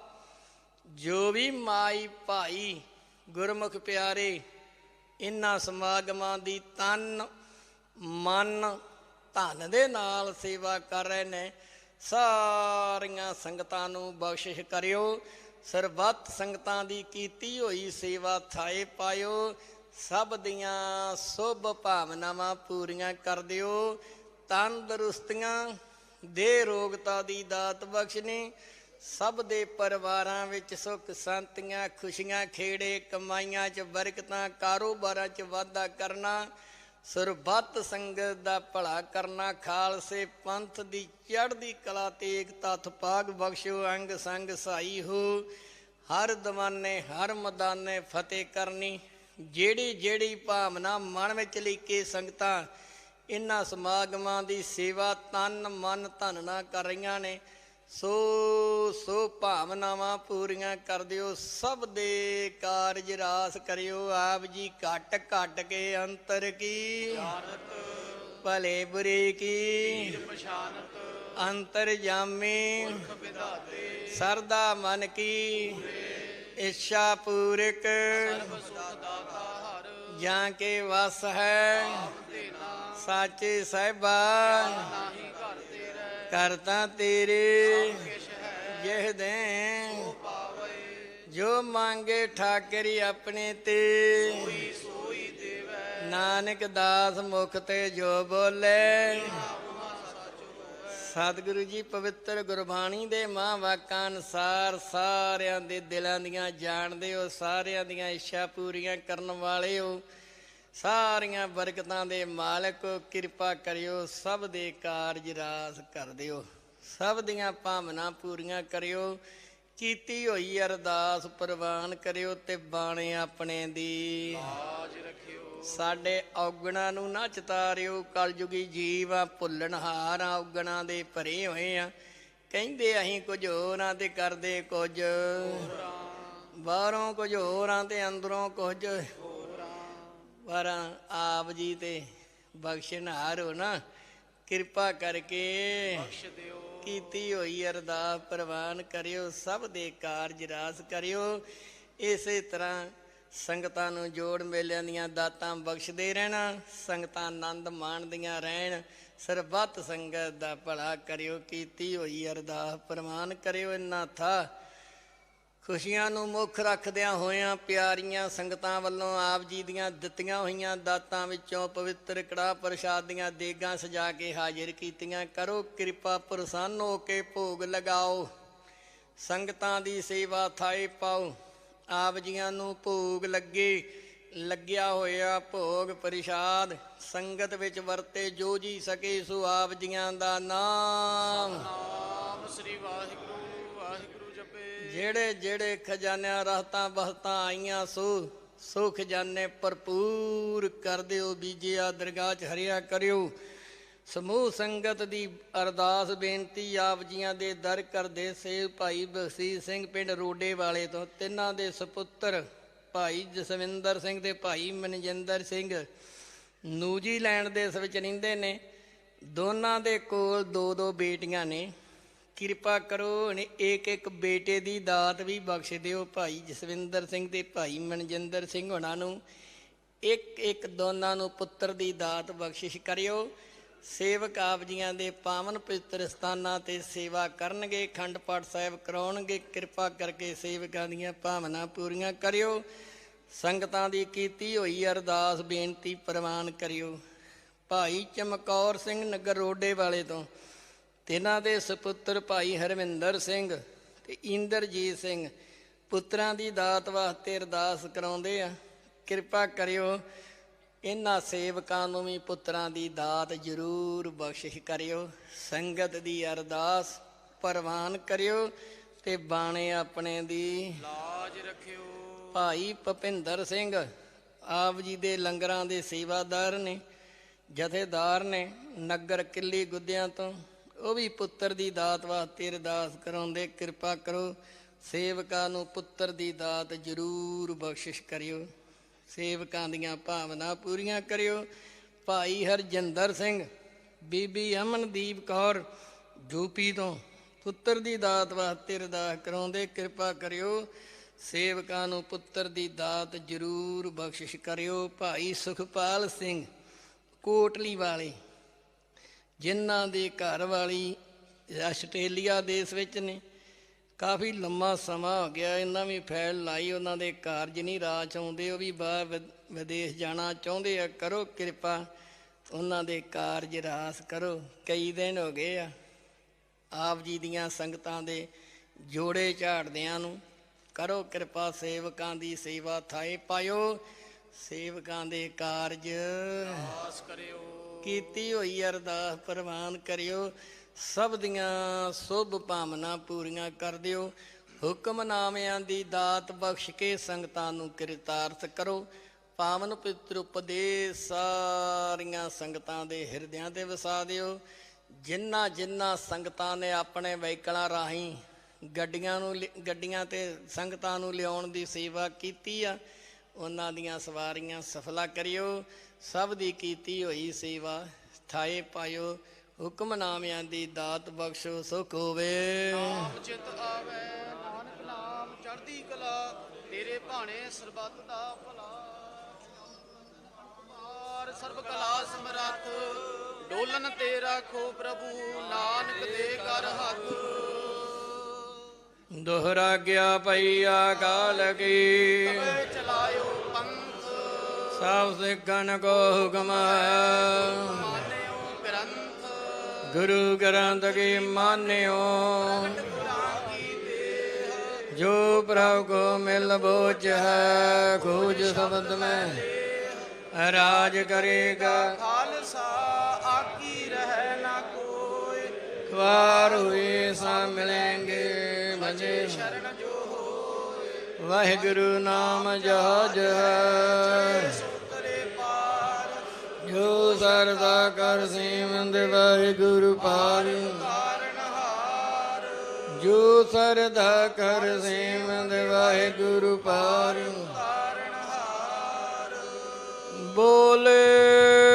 ਜੋ ਵੀ ਮਾਈ ਭਾਈ ਗੁਰਮੁਖ ਪਿਆਰੇ, ਇਨ੍ਹਾਂ ਸਮਾਗਮਾਂ ਦੀ ਤਨ, ਮਨ, ਧਨ ਦੇ ਨਾਲ ਸੇਵਾ ਕਰ ਰਹੇ ਨੇ, ਸਾਰੀਆਂ ਸੰਗਤਾਂ ਨੂੰ ਬਖਸ਼ਿਸ਼ ਕਰਿਓ, ਸਰਬੱਤ ਸੰਗਤਾਂ ਦੀ ਕੀਤੀ ਹੋਈ ਸੇਵਾ ਥਾਏ ਪਾਇਓ ਸਭ ਦੀਆਂ ਸੁਭ ਭਾਵਨਾਵਾਂ ਪੂਰੀਆਂ ਕਰ ਦਿਓ। ਤੰਦਰੁਸਤੀਆਂ ਦੇ ਰੋਗਤਾ ਦੀ ਦਾਤ ਬਖਸ਼ਣੀ। ਸਭ ਦੇ ਪਰਿਵਾਰਾਂ ਵਿੱਚ ਸੁੱਖ ਸ਼ਾਂਤੀਆਂ, ਖੁਸ਼ੀਆਂ ਖੇੜੇ, ਕਮਾਈਆਂ 'ਚ ਬਰਕਤਾਂ, ਕਾਰੋਬਾਰਾਂ 'ਚ ਵਾਧਾ ਕਰਨਾ, ਸਰਬੱਤ ਸੰਗਤ ਦਾ ਭਲਾ ਕਰਨਾ, ਖਾਲਸੇ ਪੰਥ ਦੀ ਚੜ੍ਹਦੀ ਕਲਾ ਤੇ ਏਕਤਾ ਥਪਾਗ ਬਖਸ਼ੋ, ਅੰਗ ਸੰਗ ਸਾਈ ਹੋ। ਹਰ ਦਵਾਨੇ, ਹਰ ਮਦਾਨੇ ਫਤਿਹ ਕਰਨੀ। ਜਿਹੜੀ ਜਿਹੜੀ ਭਾਵਨਾ ਮਨ ਵਿੱਚ ਲੈ ਕੇ ਸੰਗਤਾਂ ਇਨ੍ਹਾਂ ਸਮਾਗਮਾਂ ਦੀ ਸੇਵਾ ਤਨ ਮਨ ਧਨ ਨਾਲ ਕਰ ਰਹੀਆਂ ਨੇ। ਸੋ ਸੋ ਭਾਵਨਾਵਾਂ ਪੂਰੀਆਂ ਕਰ ਦਿਓ। ਸਭ ਦੇ ਕਾਰਜ ਰਾਸ ਕਰਿਓ। ਆਪ ਜੀ ਘਟ ਘਟ ਕੇ ਅੰਤਰ ਕੀ? ਭਲੇ ਬੁਰੇ ਕੀ? ਅੰਤਰ ਜਾਮੇ? ਸਰਦਾ ਮਨ ਕੀ? ਇੱਛਾ ਪੂਰਕ। ਜਾਂ ਕੇ ਵਸ ਹੈ। ਸਾਚੇ ਸਹਿਬਾ। ਕਰਤਾ ਤੇਰੇ। ਜਿਹ ਦੇ ਜੋ ਮੰਗੇ ਠਾਕਰੀ ਆਪਣੇ ਤੇ। ਨਾਨਕ ਦਾਸ ਮੁਖ ਤੇ ਜੋ ਬੋਲੇ। ਸਤਿਗੁਰੂ ਜੀ ਪਵਿੱਤਰ ਗੁਰਬਾਣੀ ਦੇ ਮਾਂ ਵਾਕਾਂ ਅਨਸਾਰ ਸਾਰਿਆਂ ਦੇ ਦਿਲਾਂ ਦੀਆਂ ਜਾਣਦੇ ਹੋ ਸਾਰਿਆਂ ਦੀਆਂ ਇੱਛਾ ਪੂਰੀਆਂ ਕਰਨ ਵਾਲੇ ਹੋ ਸਾਰੀਆਂ ਬਰਕਤਾਂ ਦੇ ਮਾਲਕ ਕਿਰਪਾ ਕਰਿਓ, ਸਭ ਦੇ ਕਾਰਜ ਰਾਸ ਕਰ ਦਿਓ, ਸਭ ਦੀਆਂ ਭਾਵਨਾ ਪੂਰੀਆਂ ਕਰਿਓ, ਕੀਤੀ ਹੋਈ ਅਰਦਾਸ ਪ੍ਰਵਾਨ ਕਰਿਓ ਤੇ ਬਾਣੇ ਆਪਣੇ ਦੀ। ਆਜ ਰੱਖਿਓ। ਸਾਡੇ ਔਗਣਾ ਨੂੰ ਨਾ ਚਤਾਰਿਓ, ਕਲਯੁਗੀ ਜੀਵ ਆ ਭੁੱਲਣਹਾਰ ਆ, ਔਗਣਾ ਦੇ ਭਰੇ ਹੋਏ ਆ। ਕਹਿੰਦੇ ਅਸੀਂ ਕੁਝ ਹੋਰਾਂ ਤੇ ਕਰਦੇ ਕੁਝ। ਬਾਹਰੋਂ ਕੁਝ ਹੋਰਾਂ ਤੇ, ਅੰਦਰੋਂ ਕੁਝ। ਪਰ ਆਪ ਜੀ ਤੇ ਬਖਸ਼ਣਹਾਰ ਹੋ ਨਾ, ਕਿਰਪਾ ਕਰਕੇ ਬਖਸ਼ ਦਿਓ ਕੀਤੀ ਹੋਈ ਅਰਦਾਸ ਪ੍ਰਵਾਨ ਕਰਿਓ, ਸਭ ਦੇ ਕਾਰਜ ਰਾਸ ਕਰਿਓ। ਇਸੇ ਤਰ੍ਹਾਂ ਸੰਗਤਾਂ ਨੂੰ ਜੋੜ ਮੇਲਿਆਂ ਦੀਆਂ ਦਾਤਾਂ ਬਖਸ਼ਦੇ ਰਹਿਣਾ, ਸੰਗਤਾਂ ਆਨੰਦ ਮਾਣਦੀਆਂ ਰਹਿਣ। ਸਰਬੱਤ ਸੰਗਤ ਦਾ ਭਲਾ ਕਰਿਓ, ਕੀਤੀ ਹੋਈ ਅਰਦਾਸ ਪ੍ਰਵਾਨ ਕਰਿਓ ਇਨਾ ਥਾ। ਖੁਸ਼ੀਆਂ ਨੂੰ ਮੁੱਖ ਰੱਖਦਿਆਂ ਹੋਇਆਂ ਪਿਆਰੀਆਂ ਸੰਗਤਾਂ ਵੱਲੋਂ ਆਪ ਜੀ ਦੀਆਂ ਦਿੱਤੀਆਂ ਹੋਈਆਂ ਦਾਤਾਂ ਵਿੱਚੋਂ ਪਵਿੱਤਰ ਕੜਾ ਪ੍ਰਸ਼ਾਦ ਦੀਆਂ ਦੇਗਾਂ ਸਜਾ ਕੇ ਹਾਜ਼ਰ ਕੀਤੀਆਂ ਕਰੋ। ਕਿਰਪਾ ਪ੍ਰਸੰਨ ਹੋ ਕੇ ਭੋਗ ਲਗਾਓ। ਸੰਗਤਾਂ ਦੀ ਸੇਵਾ ਥਾਏ ਪਾਓ। ਆਪ ਜੀਆਂ ਨੂੰ ਭੋਗ ਲੱਗੇ ਲੱਗਿਆ ਹੋਇਆ ਭੋਗ ਪ੍ਰਸ਼ਾਦ ਸੰਗਤ ਵਿੱਚ ਵਰਤੇ ਜੋ ਜੀ ਸਕੇ ਸੋ ਆਪ ਜੀਆਂ ਦਾ ਨਾਮ। ਨਾਮ ਸ੍ਰੀ ਵਾਹਿਗੁਰੂ ਵਾਹਿਗੁਰੂ ਜਪੇ। ਜਿਹੜੇ ਜਿਹੜੇ ਖਜ਼ਾਨਿਆਂ ਰਹਤਾਂ ਬਹਤਾਂ ਆਈਆਂ ਸੋ ਸੋ ਖਜ਼ਾਨੇ ਭਰਪੂਰ ਕਰ ਦਿਓ ਬੀਜਿਆ ਦਰਗਾਹ 'ਚ ਹਰਿਆ ਕਰਿਓ। ਸਮੂਹ ਸੰਗਤ ਦੀ ਅਰਦਾਸ ਬੇਨਤੀ, ਆਪ ਜੀਆਂ ਦੇ ਦਰ ਕਰਦੇ ਸੇਵ ਭਾਈ ਬਖਸ਼ੀਸ਼ ਸਿੰਘ ਪਿੰਡ ਰੋਡੇ ਵਾਲੇ ਤੋਂ, ਤਿੰਨਾਂ ਦੇ ਸੁਪੁੱਤਰ ਭਾਈ ਜਸਵਿੰਦਰ ਸਿੰਘ ਤੇ ਭਾਈ ਮਨਜਿੰਦਰ ਸਿੰਘ। ਨਿਊਜ਼ੀਲੈਂਡ ਦੇਸ਼ ਵਿੱਚ ਰਹਿੰਦੇ ਨੇ। ਦੋਨਾਂ ਦੇ ਕੋਲ ਦੋ ਦੋ ਬੇਟੀਆਂ ਨੇ। ਕਿਰਪਾ ਕਰੋ ਇੱਕ ਇੱਕ ਬੇਟੇ ਦੀ ਦਾਤ ਵੀ ਬਖਸ਼ ਦਿਓ ਭਾਈ ਜਸਵਿੰਦਰ ਸਿੰਘ ਤੇ ਭਾਈ ਮਨਜਿੰਦਰ ਸਿੰਘ ਉਹਨਾਂ ਨੂੰ। ਇੱਕ ਇੱਕ ਦੋਨਾਂ ਨੂੰ ਪੁੱਤਰ ਦੀ ਦਾਤ ਬਖਸ਼ਿਸ਼ ਕਰਿਓ। ਸੇਵਕ ਆਪ ਜੀਆਂ ਦੇ ਪਾਵਨ ਪਵਿੱਤਰ ਸਥਾਨਾਂ ਤੇ ਸੇਵਾ ਕਰਨਗੇ, ਖੰਡ ਪਾਠ ਸਾਹਿਬ ਕਰਾਉਣਗੇ, ਕਿਰਪਾ ਕਰਕੇ ਸੇਵਕਾਂ ਦੀਆਂ ਭਾਵਨਾ ਪੂਰੀਆਂ ਕਰਿਓ। ਸੰਗਤਾਂ ਦੀ ਕੀਤੀ ਹੋਈ ਅਰਦਾਸ ਬੇਨਤੀ ਪ੍ਰਵਾਨ ਕਰਿਓ। ਭਾਈ ਚਮਕੌਰ ਸਿੰਘ ਨਗਰ ਰੋਡੇ ਵਾਲੇ ਤੋਂ, ਤਿੰਨਾਂ ਦੇ ਸੁਪੁੱਤਰ ਭਾਈ ਹਰਵਿੰਦਰ ਸਿੰਘ ਤੇ ਇੰਦਰਜੀਤ ਸਿੰਘ, ਪੁੱਤਰਾਂ ਦੀ ਦਾਤ ਵਾਸਤੇ ਅਰਦਾਸ ਕਰਾਉਂਦੇ ਆ। ਕਿਰਪਾ ਕਰਿਓ ਇਹਨਾਂ ਸੇਵਕਾਂ ਨੂੰ ਵੀ ਪੁੱਤਰਾਂ ਦੀ ਦਾਤ ਜ਼ਰੂਰ ਬਖਸ਼ਿਸ਼ ਕਰਿਓ ਸੰਗਤ ਦੀ ਅਰਦਾਸ ਪ੍ਰਵਾਨ ਕਰਿਓ ਤੇ ਬਾਣੇ ਆਪਣੇ ਦੀ ਲਾਜ ਰੱਖਿਓ। ਭਾਈ ਭਪਿੰਦਰ ਸਿੰਘ ਆਪ ਜੀ ਦੇ ਲੰਗਰਾਂ ਦੇ ਸੇਵਾਦਾਰ ਨੇ ਜਥੇਦਾਰ ਨੇ ਨਗਰ ਕਿੱਲੀ ਗੁੱਦਿਆਂ ਤੋਂ ਉਹ ਵੀ ਪੁੱਤਰ ਦੀ ਦਾਤ ਵਾਸਤੇ ਅਰਦਾਸ ਕਰਾਉਂਦੇ ਕਿਰਪਾ ਕਰੋ ਸੇਵਕਾਂ ਨੂੰ ਪੁੱਤਰ ਦੀ ਦਾਤ ਜ਼ਰੂਰ ਬਖਸ਼ਿਸ਼ ਕਰਿਓ। ਸੇਵਕਾਂ ਦੀਆਂ ਭਾਵਨਾ ਪੂਰੀਆਂ ਕਰਿਓ। ਭਾਈ ਹਰਜਿੰਦਰ ਸਿੰਘ, ਬੀਬੀ ਅਮਨਦੀਪ ਕੌਰ ਯੂਪੀ ਤੋਂ ਪੁੱਤਰ ਦੀ ਦਾਤ ਵਾਸਤੇ ਅਰਦਾਸ ਕਰਾਉਂਦੇ ਕਿਰਪਾ ਕਰਿਓ। ਸੇਵਕਾਂ ਨੂੰ ਪੁੱਤਰ ਦੀ ਦਾਤ ਜ਼ਰੂਰ ਬਖਸ਼ਿਸ਼ ਕਰਿਓ। ਭਾਈ ਸੁਖਪਾਲ ਸਿੰਘ, ਕੋਟਲੀ ਵਾਲੇ, ਜਿਨ੍ਹਾਂ ਦੇ ਘਰ ਵਾਲੀ ਆਸਟ੍ਰੇਲੀਆ ਦੇਸ਼ ਵਿੱਚ ਨੇ ਕਾਫੀ ਲੰਮਾ ਸਮਾਂ ਹੋ ਗਿਆ ਇਹਨਾਂ ਵੀ ਫੈਲ ਲਾਈ ਉਹਨਾਂ ਦੇ ਕਾਰਜ ਨਹੀਂ ਰਾਜ ਆਉਂਦੇ ਉਹ ਵੀ ਬਾਹਰ ਵਿਦੇਸ਼ ਜਾਣਾ ਚਾਹੁੰਦੇ ਆ ਕਰੋ ਕਿਰਪਾ ਉਹਨਾਂ ਦੇ ਕਾਰਜ ਰਾਸ ਕਰੋ। ਕਈ ਦਿਨ ਹੋ ਗਏ ਆ ਆਪ ਜੀ ਦੀਆਂ ਸੰਗਤਾਂ ਦੇ ਜੋੜੇ ਝਾੜਦਿਆਂ ਨੂੰ ਕਰੋ ਕਿਰਪਾ ਸੇਵਕਾਂ ਦੀ ਸੇਵਾ ਥਾਏ ਪਾਇਓ ਸੇਵਕਾਂ ਦੇ ਕਾਰਜ ਆਸ ਕਰਿਓ। ਕੀਤੀ ਹੋਈ ਅਰਦਾਸ ਪ੍ਰਵਾਨ ਕਰਿਓ। ਸਭ ਦੀਆਂ ਸੁਭ ਭਾਵਨਾ ਪੂਰੀਆਂ ਕਰ ਦਿਓ। ਹੁਕਮਨਾਮਿਆਂ ਦੀ ਦਾਤ ਬਖਸ਼ ਕੇ ਸੰਗਤਾਂ ਨੂੰ ਕਿਰਤਾਰਥ ਕਰੋ। ਪਾਵਨ ਪਿਤਰ ਉਪਦੇਸ਼ ਸਾਰੀਆਂ ਸੰਗਤਾਂ ਦੇ ਹਿਰਦਿਆਂ ਤੇ ਵਸਾ ਦਿਓ। ਜਿਨ੍ਹਾਂ ਜਿਨ੍ਹਾਂ ਸੰਗਤਾਂ ਨੇ ਆਪਣੇ ਵਹੀਕਲਾਂ ਰਾਹੀਂ ਗੱਡੀਆਂ ਨੂੰ ਲਿ- ਗੱਡੀਆਂ ਤੇ ਸੰਗਤਾਂ ਨੂੰ ਲਿਆਉਣ ਦੀ ਸੇਵਾ ਕੀਤੀ ਆ, ਉਹਨਾਂ ਦੀਆਂ ਸਵਾਰੀਆਂ ਸਫਲਾ ਕਰਿਓ। ਸਭ ਦੀ ਕੀਤੀ ਹੋਈ ਸੇਵਾ ਥਾਏ ਪਾਇਓ। ਹੁਕਮਨਾਮਿਆਂ ਦੀ ਦਾਤ ਬਖਸ਼ੋ ਸੁਖ ਹੋਵੇ। ਨਾਮ ਚਿਤ ਆਵੇ ਨਾਨਕ ਨਾਮ ਚੜ੍ਹਦੀ ਕਲਾ ਤੇਰੇ ਭਾਣੇ ਸਰਬੱਤ ਦਾ ਭਲਾ। ਪਾਰ ਸਰਬ ਕਲਾ ਸਮਰੱਥ ਡੋਲਨ ਤੇ ਰਾਖੋ ਪ੍ਰਭੂ ਨਾਨਕ ਦੇ ਕਰ ਹੱਥ। ਦੋਹਰਾ ਗਿਆ ਪਈਆ ਕਾਲ ਕੀ। ਤਵੇ ਚਲਾਇਓ ਪੰਥ। ਸਭ ਸਿੱਖਣ ਕੋ ਹੁਕਮ ਹੈ। ਗੁਰੂ ਗ੍ਰੰਥ ਕੀ ਮਾਨਿਓ। ਜੋ ਪ੍ਰਭ ਕੋ ਮਿਲ ਬੋਚ ਹੈ ਖੋਜ ਸ਼ਬਦ ਮੈਂ ਰਾਜ ਕਰੇਗਾ। ਖਾਲਸਾ ਆਕੀ ਰਹਿ ਨਾ ਕੋਈ। ਵਾਰ ਹੋਏ ਸਾ ਮਿਲेंगे ਭਜੇ ਸ਼ਰਨ ਜੋ ਹੋਏ। ਵਾਹਿਗੁਰੂ ਨਾਮ ਜਹਾਜ ਹੈ। ਤਰੇ ਪਾਰ ਜੋ ਸਰਦਾ ਕਰ ਸੇਵੰਦ ਵਾਹਿਗੁਰੂ ਪਾਰ ਜੋ ਸਰਦਾ ਕਰ ਸੇਵੰਦ ਵਾਹਿਗੁਰੂ ਪਾਰ ਬੋਲੇ